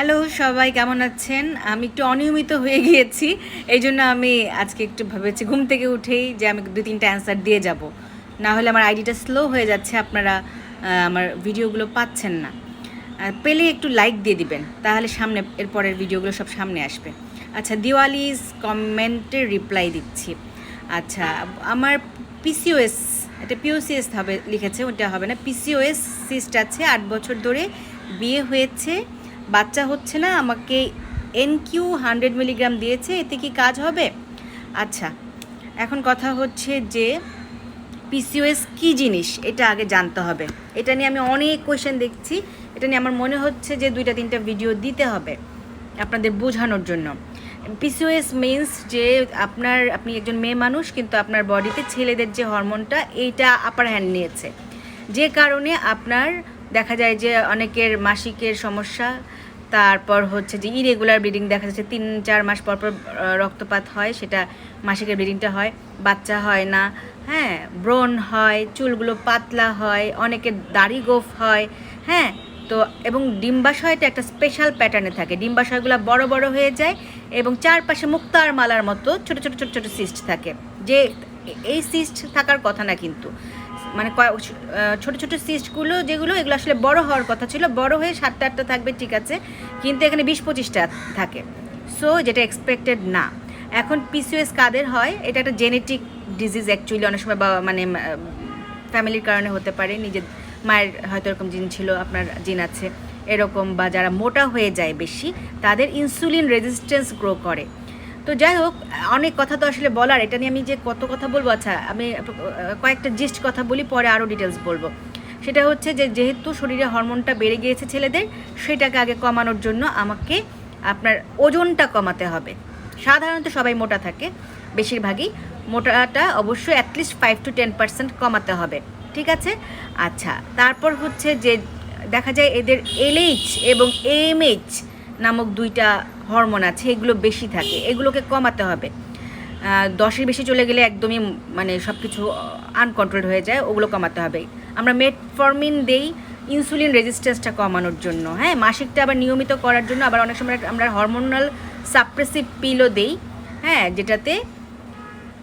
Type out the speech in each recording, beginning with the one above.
Hello, সবাই কেমন আছেন? আমি একটু অনিয়মিত হয়ে গিয়েছি, এই জন্য আমি আজকে একটু ভেবেছি ঘুম থেকে উঠেই যে আমি দু তিনটা অ্যান্সার দিয়ে যাব। না হলে আমার আইডিটা স্লো হয়ে যাচ্ছে, আপনারা আমার ভিডিওগুলো পাচ্ছেন না। পেলে একটু লাইক দিয়ে দিবেন, তাহলে সামনে, এরপরের ভিডিওগুলো সব সামনে আসবে। আচ্ছা দিওয়ালিজ কমেন্টের রিপ্লাই দিচ্ছি। আচ্ছা আমার পিসিওএস এটা পিওসিএস হবে, লিখেছে, ওটা হবে না পিসিওএস সিস্ট আছে, আট বছর ধরে বিয়ে হয়েছে। বাচ্চা হচ্ছে না, আমাকে এনকিউ হান্ড্রেড মিলিগ্রাম দিয়েছে, এতে কি কাজ হবে? আচ্ছা এখন কথা হচ্ছে যে পিসিওএস কী জিনিস, এটা আগে জানতে হবে। এটা নিয়ে আমি অনেক কোয়েশ্চেন দেখছি, এটা নিয়ে আমার মনে হচ্ছে যে দুইটা, তিনটা ভিডিও দিতে হবে আপনাদের বোঝানোর জন্য। পিসিওএস মিন্স যে আপনার, আপনি একজন মেয়ে মানুষ, কিন্তু আপনার বডিতে ছেলেদের যে হরমোনটা এইটা আপার হ্যান্ড নিয়েছে। যে কারণে আপনার, দেখা যায় যে অনেকের মাসিকের সমস্যা তারপর হচ্ছে যে ইরেগুলার ব্লিডিং দেখা যাচ্ছে, তিন, চার মাস পর পর রক্তপাত হয়, সেটা মাসিকের ব্লিডিংটা হয়। বাচ্চা হয় না হ্যাঁ ব্রণ হয়, চুলগুলো পাতলা হয়, অনেকের দাড়ি গোফ হয় হ্যাঁ তো এবং ডিম্বাশয়টা একটা স্পেশাল প্যাটার্নে থাকে। ডিম্বাশয়গুলো বড় বড় হয়ে যায় এবং চারপাশে মুক্তার মালার মতো ছোট ছোট ছোট ছোট সিস্ট থাকে। যে এই সিস্ট থাকার কথা না কিন্তু। মানে ছোট ছোট সিস্টগুলো যেগুলো, এগুলো আসলে বড় হওয়ার কথা ছিল। বড় হয়ে সাতটা আটটা থাকবে, ঠিক আছে। কিন্তু এখানে বিশ পঁচিশটা থাকে। সো যেটা এক্সপেক্টেড না। এখন পিসিওএস কাদের হয়? এটা একটা জেনেটিক ডিজিজ অ্যাকচুয়ালি অনেক সময় বা মানে ফ্যামিলির কারণে হতে পারে। নিজের মায়ের হয়তো এরকম জিন ছিল, আপনার জিন আছে। এরকম বা যারা মোটা হয়ে যায় বেশি, তাদের ইনসুলিন রেজিস্ট্যান্স গ্রো করে। তো যাই হোক, অনেক কথা তো আসলে বলার, এটা নিয়ে আমি যে কত কথা বলব আচ্ছা আমি কয়েকটা জিস্ট কথা বলি, পরে আরও ডিটেলস বলব। সেটা হচ্ছে যে, যেহেতু শরীরে হরমোনটা বেড়ে গিয়েছে ছেলেদের, সেটাকে আগে কমানোর জন্য আমাকে আপনার ওজনটা কমাতে হবে। সাধারণত সবাই মোটা থাকে, বেশিরভাগই। মোটাটা অবশ্যই at least five to ten percent কমাতে হবে, ঠিক আছে? আচ্ছা তারপর হচ্ছে যে, দেখা যায় এদের এলএইচ এবং এএমএইচ নামক দুইটা হরমোন আছে, এগুলো বেশি থাকে। এগুলোকে কমাতে হবে। দশের বেশি চলে গেলে একদমই মানে সব কিছু আনকন্ট্রোল হয়ে যায়, ওগুলো কমাতে হবে। আমরা মেটফরমিন দেই ইনসুলিন রেজিস্ট্যান্সটা কমানোর জন্য। হ্যাঁ মাসিকটা আবার নিয়মিত করার জন্য, আবার অনেক সময় আমরা হরমোনাল সাপ্রেসিভ পিলও দেই হ্যাঁ যেটাতে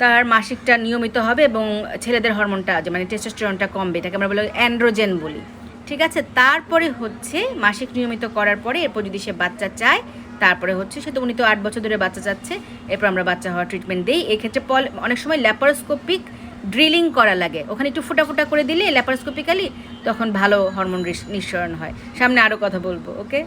তার মাসিকটা নিয়মিত হবে এবং ছেলেদের হরমোনটা মানে টেস্টোস্টেরনটা কমবে, এটাকে আমরা বলি অ্যান্ড্রোজেন বলি। ঠিক আছে? তারপরে হচ্ছে মাসিক নিয়মিত করার পরে, এরপর যদি সে বাচ্চা চায় তারপরে হচ্ছে সে তো উনি তো আট বছর ধরে বাচ্চা চাচ্ছে, এরপর আমরা বাচ্চা হওয়ার ট্রিটমেন্ট দিই। এক্ষেত্রে পল, অনেক সময় ল্যাপারোস্কোপিক ড্রিলিং করা লাগে। ওখানে একটু ফুটা ফুটা করে দিলে ল্যাপারোস্কোপিক্যালি তখন ভালো হরমোন নিঃসরণ হয়। সামনে আরও কথা বলব ওকে